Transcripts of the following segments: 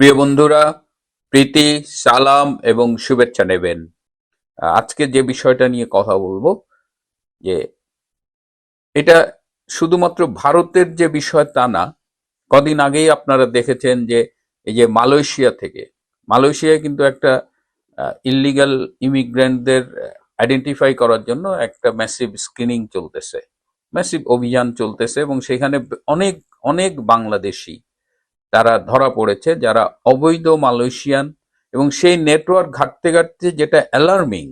প্রিয় বন্ধুরা, প্রীতি, সালাম এবং শুভেচ্ছা নেবেন। আজকে যে বিষয়টা নিয়ে কথা বলব, যে এটা শুধুমাত্র ভারতের যে বিষয় তা না, কদিন আগেই আপনারা দেখেছেন যে এই যে মালয়েশিয়া থেকে, মালয়েশিয়ায় কিন্তু একটা ইলিগাল ইমিগ্রেন্টদের আইডেন্টিফাই করার জন্য একটা ম্যাসিভ স্ক্রিনিং চলতেছে। ম্যাসিভ অভিযান চলতেছে এবং সেখানে অনেক অনেক বাংলাদেশি তারা ধরা পড়েছে, যারা অবৈধ মালয়েশিয়ান এবং সেই নেটওয়ার্ক ঘাটতে ঘাটতে যেটা অ্যালার্মিং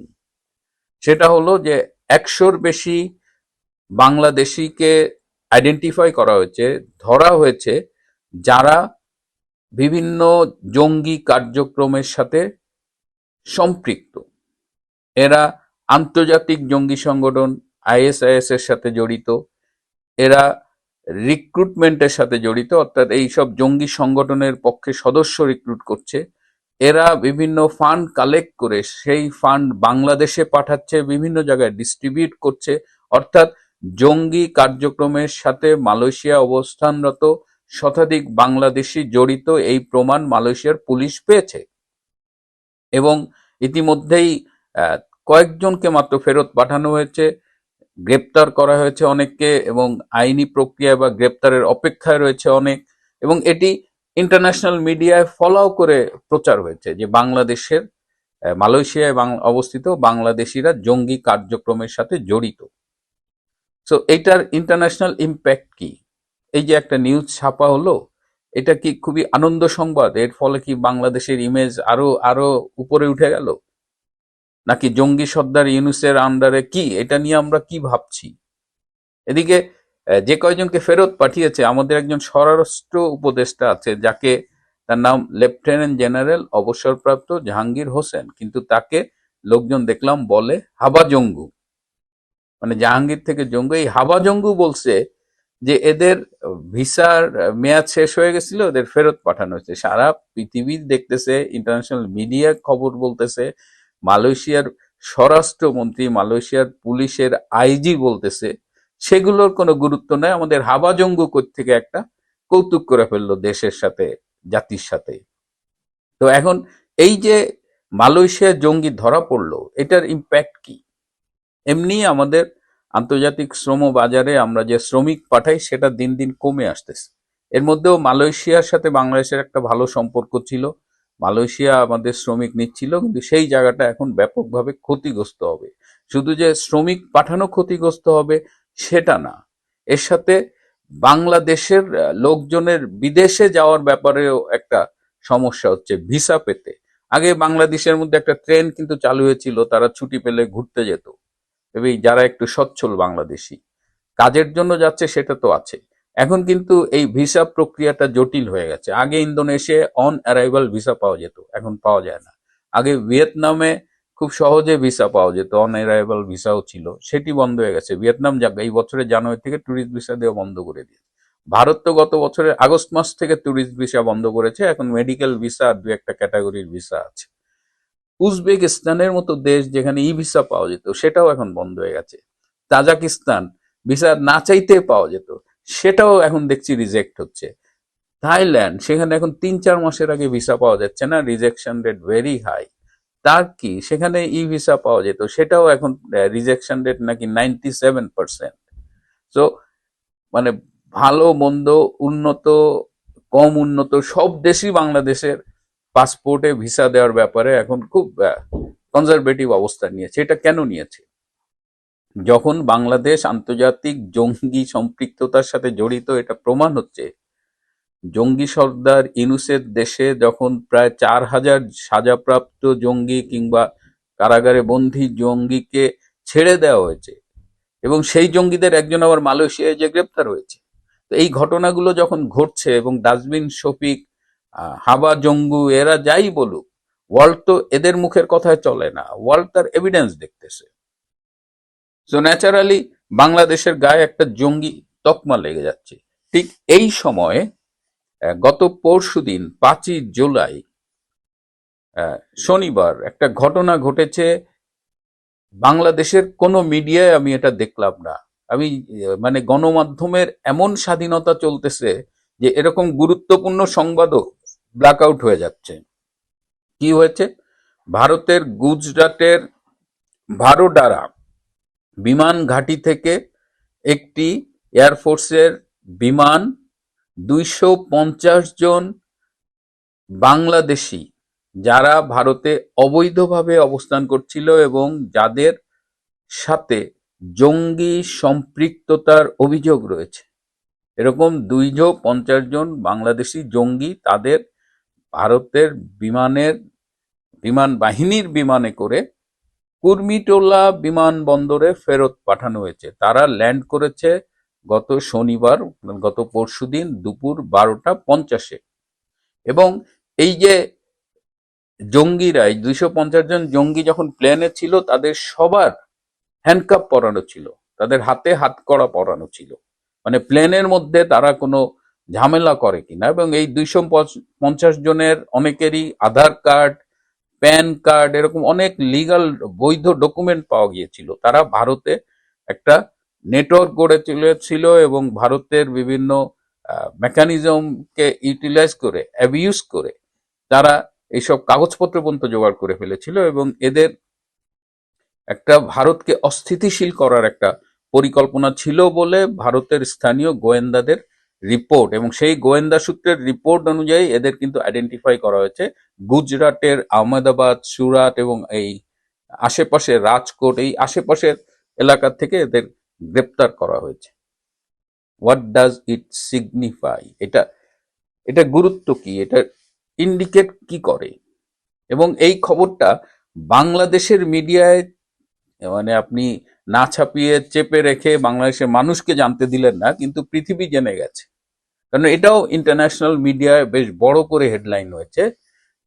সেটা হলো যে একশোর বেশি বাংলাদেশিকে আইডেন্টিফাই করা হয়েছে, ধরা হয়েছে যারা বিভিন্ন জঙ্গি কার্যক্রমের সাথে সম্পৃক্ত। এরা আন্তর্জাতিক জঙ্গি সংগঠন আইএসআইএস এর সাথে জড়িত। এরা রিক্রুটমেন্টের সাথে জড়িত, অর্থাৎ এই সব জঙ্গি সংগঠনের পক্ষে সদস্য রিক্রুট করছে। এরা বিভিন্ন ফান্ড কালেক্ট করে, সেই ফান্ড বাংলাদেশে পাঠাচ্ছে, বিভিন্ন জায়গায় ডিস্ট্রিবিউট করছে। অর্থাৎ জঙ্গি কার্যক্রমের সাথে মালয়েশিয়া অবস্থানরত শতাধিক বাংলাদেশি জড়িত এই প্রমাণ মালয়েশিয়ার পুলিশ পেয়েছে। এবং ইতিমধ্যেই কয়েকজনকে মাত্র ফেরত পাঠানো হয়েছে। গ্রেপ্তার করা হয়েছে অনেককে এবং আইনি প্রক্রিয়া বা গ্রেপ্তারের অপেক্ষায় রয়েছে অনেক এবং এটি ইন্টারন্যাশনাল মিডিয়ায় ফলাও করে প্রচার হয়েছে যে বাংলাদেশের মালয়েশিয়ায় অবস্থিত বাংলাদেশিরা জঙ্গি কার্যক্রমের সাথে জড়িত। সো এটার ইন্টারন্যাশনাল ইম্প্যাক্ট কি? এই যে একটা নিউজ ছাপা হলো, এটা কি খুবই আনন্দ সংবাদ? এর ফলে কি বাংলাদেশের ইমেজ আরও আরও উপরে উঠে গেল? নাকি জঙ্গি সর্দার ইউনুসের আন্ডারে কি? এটা নিয়ে আমরা কি ভাবছি? এদিকে যে কয়জনকে ফেরত পাঠিয়েছে, আমাদের একজন স্বরাষ্ট্র উপদেষ্টা আছে, যাকে তার নাম লেফটেন্যান্ট জেনারেল, অবসরপ্রাপ্ত জাহাঙ্গীর হোসেন। কিন্তু তাকে লোকজন দেখলাম বলে হাবা জঙ্গু। মানে জাহাঙ্গীর থেকে জঙ্গু, এই হাবা জঙ্গু বলছে যে এদের ভিসার মেয়াদ শেষ হয়ে গেছিল ওদের ফেরত পাঠানো হয়েছে। সারা পৃথিবী দেখতেছে, ইন্টারন্যাশনাল মিডিয়া খবর বলতেছে মালয়েশিয়ার স্বরাষ্ট্রমন্ত্রী, মালয়েশিয়ার পুলিশের আইজি বলতেছে, সেগুলোর কোনো গুরুত্ব নাই, আমাদের হাবাজঙ্গ থেকে একটা কৌতুক করে ফেলল দেশের সাথে, জাতির সাথে। তো এখন এই যে মালয়েশিয়া জঙ্গি ধরা পড়ল, এটার ইম্প্যাক্ট কি? এমনি আমাদের আন্তর্জাতিক শ্রম বাজারে আমরা যে শ্রমিক পাঠাই, সেটা দিন দিন কমে আসতেছে। এর মধ্যেও মালয়েশিয়ার সাথে বাংলাদেশের একটা ভালো সম্পর্ক ছিল। মালয়েশিয়া আমাদের শ্রমিক নিচ্ছিল, কিন্তু সেই জায়গাটা এখন ব্যাপকভাবে ক্ষতিগ্রস্ত হবে। শুধু যে শ্রমিক পাঠানো ক্ষতিগ্রস্ত হবে, সেটা না। এর সাথে বাংলাদেশের লোকজনের বিদেশে যাওয়ার ব্যাপারেও একটা সমস্যা হচ্ছে ভিসা পেতে। আগে বাংলাদেশের মধ্যে একটা ট্রেন কিন্তু চালু হয়েছিল, তারা ছুটি পেলে ঘুরতে যেত। এবং যারা একটু সচ্ছল বাংলাদেশি, কাজের জন্য যাচ্ছে সেটা তো আছে। এখন কিন্তু এই ভিসা প্রক্রিয়াটা জটিল হয়ে গেছে। আগে ইন্দোনেশিয়ায় অন অ্যারাইভাল ভিসা পাওয়া যেত, এখন পাওয়া যায় না। আগে ভিয়েতনামে খুব সহজে ভিসা পাওয়া যেত অন অ্যারাইভাল ভিসাও ছিল, সেটি বন্ধ হয়ে গেছে। ভিয়েতনাম যা এই বছরের জানুয়ারি থেকে ট্যুরিস্ট ভিসা দেওয়া বন্ধ করে দিয়েছে। ভারত তো গত বছরের আগস্ট মাস থেকে ট্যুরিস্ট ভিসা বন্ধ করেছে, এখন মেডিকেল ভিসা দু একটা ক্যাটাগরির ভিসা আছে। উজবেকিস্তানের মতো দেশ যেখানে ই ভিসা পাওয়া যেত, সেটাও এখন বন্ধ হয়ে গেছে। তাজাকিস্তান, ভিসা না চাইতে পাওয়া যেত। সেটাও এখন দেখছি রিজেক্ট হচ্ছে। থাইল্যান্ড, সেখানে এখন তিন চার মাসের আগে ভিসা পাওয়া যাচ্ছে না rejection rate very high Turkey সেখানে ই ভিসা পাওয়া যেত, সেটাও এখন রিজেকশন রেট নাকি নাইনটি সেভেন পার্সেন্ট সো মানে ভালো, মন্দ, উন্নত, কম উন্নত, সব দেশই বাংলাদেশের পাসপোর্টে ভিসা দেওয়ার ব্যাপারে এখন খুব কনজারভেটিভ অবস্থা নিয়েছে। এটা কেন নিয়েছে? যখন বাংলাদেশ আন্তর্জাতিক জঙ্গি সম্পৃক্ততার সাথে জড়িত, এটা প্রমাণ হচ্ছে, জঙ্গি সর্দার ইনুসের দেশে যখন প্রায় চার হাজার সাজাপ্রাপ্ত জঙ্গি কিংবা কারাগারে বন্দী জঙ্গিকে ছেড়ে দেওয়া হয়েছে এবং সেই জঙ্গিদের একজন আবার মালয়েশিয়ায় যে গ্রেপ্তার হয়েছে। তো এই ঘটনাগুলো যখন ঘটছে এবং ডাস্টবিন শফিক হাবা জঙ্গু, এরা যাই বলুক ওয়ার্ল্ড তো এদের মুখের কথায় চলে না ওয়ার্ল্ড তার এভিডেন্স দেখতেছে। সো ন্যাচারালি বাংলাদেশের গায়ে একটা জঙ্গি তকমা লেগে যাচ্ছে। ঠিক এই সময়ে গত পরশু দিন, পাঁচই জুলাই শনিবার একটা ঘটনা ঘটেছে। বাংলাদেশের কোনো মিডিয়ায় আমি এটা দেখলাম না। আমি মানে গণমাধ্যমের এমন স্বাধীনতা চলতেছে যে এরকম গুরুত্বপূর্ণ সংবাদও ব্ল্যাক আউট হয়ে যাচ্ছে। কি হয়েছে? ভারতের, গুজরাটের, ভারোডারা বিমান ঘাঁটি থেকে একটি এয়ারফোর্সের বিমান, দুইশো পঞ্চাশ জন বাংলাদেশি যারা ভারতে অবৈধভাবে অবস্থান করছিল এবং যাদের সাথে জঙ্গি সম্পৃক্ততার অভিযোগ রয়েছে। এরকম দুইশো পঞ্চাশ জন বাংলাদেশি জঙ্গি তাদের ভারতের বিমানের, বিমান বাহিনীর বিমানে করে কুর্মিটোলা বিমানবন্দরে ফেরত পাঠানো হয়েছে। তারা ল্যান্ড করেছে গত শনিবার, গত পরশুদিন দুপুর বারোটা পঞ্চাশে। এবং এই যে জঙ্গিরা, এই দুইশো পঞ্চাশ জন জঙ্গি যখন প্লেনে ছিল, তাদের সবার হ্যান্ডকাপ পরানো ছিল। তাদের হাতে হাত কড়া পরানো ছিল। মানে প্লেনের মধ্যে তারা কোনো ঝামেলা করে কিনা। এবং এই দুইশো পঞ্চাশ জনের অনেকেরই আধার কার্ড প্যান কার্ড এরকম অনেক লিগাল বৈধ ডকুমেন্ট পাওয়া গিয়েছিল। তারা ভারতে একটা নেটওয়ার্ক গড়ে তুলেছিল এবং ভারতের বিভিন্ন মেকানিজমকে ইউটিলাইজ করে অ্যাবিউজ করে তারা এইসব কাগজপত্র পর্যন্ত জোগাড় করে ফেলেছিল এবং এদের একটা ভারতকে অস্থিতিশীল করার একটা পরিকল্পনা ছিল বলে ভারতের স্থানীয় গোয়েন্দাদের রিপোর্ট এবং সেই গোয়েন্দা সূত্রের রিপোর্ট অনুযায়ী এদের কিন্তু আইডেন্টিফাই করা হয়েছে। গুজরাটের আহমেদাবাদ, সুরাট এবং এই আশেপাশে রাজকোট, এই আশেপাশের এলাকা থেকে এদের গ্রেপ্তার করা হয়েছে। হোয়াট ডাজ ইট সিগনিফাই এটা এটা গুরুত্ব কি? এটা ইন্ডিকেট কি করে? এবং এই খবরটা বাংলাদেশের মিডিয়ায় মানে আপনি না ছাপিয়ে চেপে রেখে বাংলাদেশের মানুষকে জানতে দিলেন না, কিন্তু পৃথিবী জেনে গেছে। কারণ এটাও ইন্টারন্যাশনাল মিডিয়ায় বেশ বড় করে হেডলাইন হয়েছে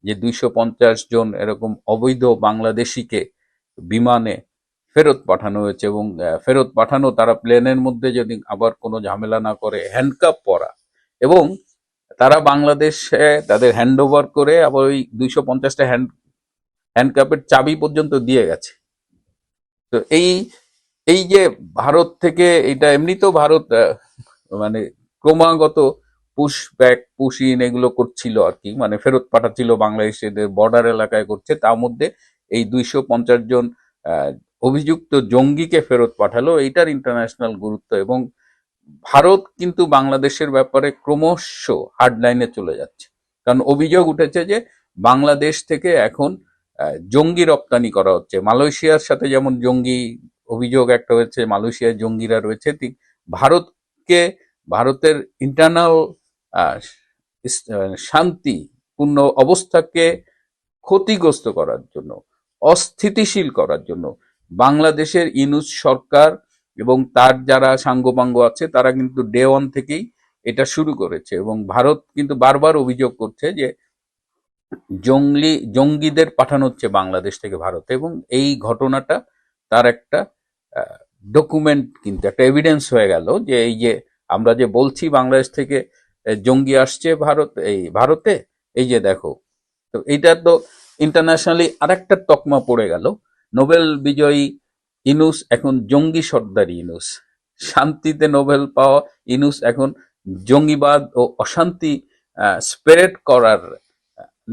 যে দুইশো পঞ্চাশ জন এরকম অবৈধ বাংলাদেশিকে বিমানে ফেরত পাঠানো হয়েছে এবং ফেরত পাঠানো, তারা প্লেনের মধ্যে যদি আবার কোনো ঝামেলা না করে হ্যান্ডকাপ পরা। এবং তারা বাংলাদেশে তাদের হ্যান্ড ওভার করে আবার ওই দুইশো পঞ্চাশটা হ্যান্ড হ্যান্ডকাপের চাবি পর্যন্ত দিয়ে গেছে। তো এই এই যে ভারত থেকে এটা এমনিতেও ভারত মানে ক্রমাগত পুশ ব্যাক পুশ ইন এগুলো করছিল আর কি মানে ফেরত পাঠাচ্ছিল বাংলাদেশের বর্ডার এলাকায় করছে, তার মধ্যে এই দুইশো পঞ্চাশ জন অভিযুক্ত জঙ্গিকে ফেরত পাঠালো, এইটার ইন্টারন্যাশনাল গুরুত্ব এবং ভারত কিন্তু বাংলাদেশের ব্যাপারে ক্রমশ হার্ডলাইনে চলে যাচ্ছে। কারণ অভিযোগ উঠেছে যে বাংলাদেশ থেকে এখন জঙ্গি রপ্তানি করা হচ্ছে। মালয়েশিয়ার সাথে যেমন জঙ্গি অভিযোগ একটা হয়েছে মালয়েশিয়ার জঙ্গিরা রয়েছে, ঠিক ভারতকে, ভারতের ইন্টারনাল শান্তিপূর্ণ অবস্থাকে ক্ষতিগ্রস্ত করার জন্য, অস্থিতিশীল করার জন্য, বাংলাদেশের ইনুস সরকার এবং তার যারা সাঙ্গপাঙ্গ আছে, তারা কিন্তু ডে ওয়ান থেকেই এটা শুরু করেছে এবং ভারত কিন্তু বারবার অভিযোগ করছে যে জঙ্গলি, জঙ্গিদের পাঠানো হচ্ছে বাংলাদেশ থেকে ভারতে এবং এই ঘটনাটা তার একটা ডকুমেন্ট কিন্তু একটা এভিডেন্স হয়ে গেল যে এই যে আমরা যে বলছি বাংলাদেশ থেকে জঙ্গি আসছে ভারত, এই ভারতে, এই যে দেখো, তো এইটা তো ইন্টারন্যাশনালি আরেকটা তকমা পড়ে গেল। নোবেল বিজয়ী ইনুস এখন জঙ্গি সর্দারি ইনুস। শান্তিতে নোবেল পাওয়া ইনুস এখন জঙ্গিবাদ ও অশান্তি স্প্রেড করার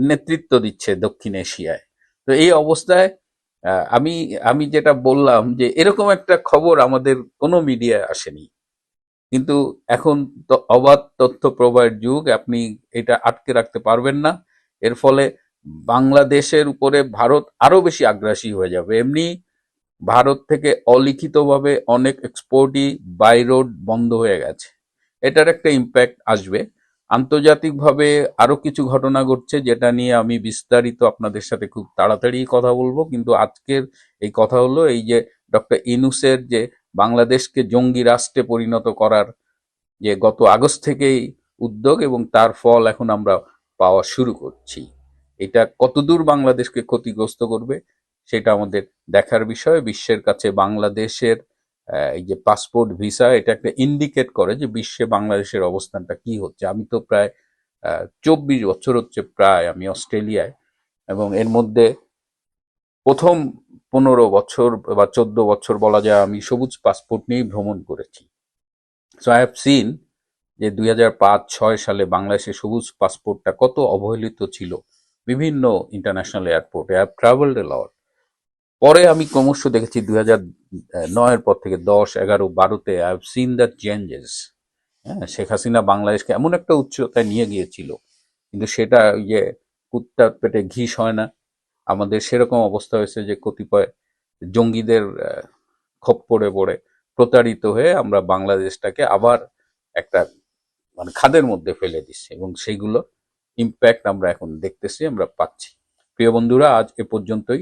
নেতৃত্ব দিচ্ছে দক্ষিণ এশিয়ায়। তো এই অবস্থায় আমি আমি যেটা বললাম যে এরকম একটা খবর আমাদের কোনো মিডিয়ায় আসেনি। কিন্তু এখন তো অবাধ তথ্য প্রবাহের যুগ, আপনি এটা আটকে রাখতে পারবেন না। এর ফলে বাংলাদেশের উপরে ভারত আরও বেশি আগ্রাসী হয়ে যাবে। এমনি ভারত থেকে অলিখিতভাবে অনেক এক্সপোর্টই বাই রোড বন্ধ হয়ে গেছে। এটার একটা ইম্প্যাক্ট আসবে। আন্তর্জাতিকভাবে আরও কিছু ঘটনা ঘটছে যেটা নিয়ে আমি বিস্তারিত আপনাদের সাথে খুব তাড়াতাড়ি কথা বলব। কিন্তু আজকের এই কথা হলো এই যে ডক্টর ইনুসের যে বাংলাদেশকে জঙ্গি রাষ্ট্রে পরিণত করার যে গত আগস্ট থেকেই উদ্যোগ এবং তার ফল এখন আমরা পাওয়া শুরু করছি। এটা কতদূর বাংলাদেশকে ক্ষতিগ্রস্ত করবে সেটা আমাদের দেখার বিষয়। বিশ্বের কাছে বাংলাদেশের এই যে পাসপোর্ট ভিসা, এটা একটা ইন্ডিকেট করে যে বিশ্বে বাংলাদেশের অবস্থানটা কি হচ্ছে। আমি তো প্রায় চব্বিশ বছর হচ্ছে প্রায় আমি অস্ট্রেলিয়ায় এবং এর মধ্যে প্রথম পনেরো বছর বা চোদ্দ বছর বলা যায় আমি সবুজ পাসপোর্ট নিয়েই ভ্রমণ করেছি। সো আই হ্যাভ সিন যে দুই হাজার পাঁচ, ছয় সালে বাংলাদেশের সবুজ পাসপোর্টটা কত অবহেলিত ছিল বিভিন্ন ইন্টারন্যাশনাল এয়ারপোর্টে I have travelled a lot পরে আমি ক্রমশ দেখেছি দুই হাজার নয়ের পর থেকে দশ এগারো বারোতে I have seen the changes হ্যাঁ শেখ হাসিনা বাংলাদেশকে এমন একটা উচ্চতায় নিয়ে গিয়েছিল কিন্তু সেটা ওই যে কুত্তার পেটে ঘিস হয় না। আমাদের সেরকম অবস্থা হয়েছে যে কতিপয় জঙ্গিদের আহ, খপ্পরে পড়ে প্রতারিত হয়ে আমরা বাংলাদেশটাকে আবার একটা মানে খাদের মধ্যে ফেলে দিচ্ছে এবং সেইগুলো ইম্প্যাক্ট আমরা এখন দেখতেছি আমরা পাচ্ছি। প্রিয় বন্ধুরা আজ এ পর্যন্তই।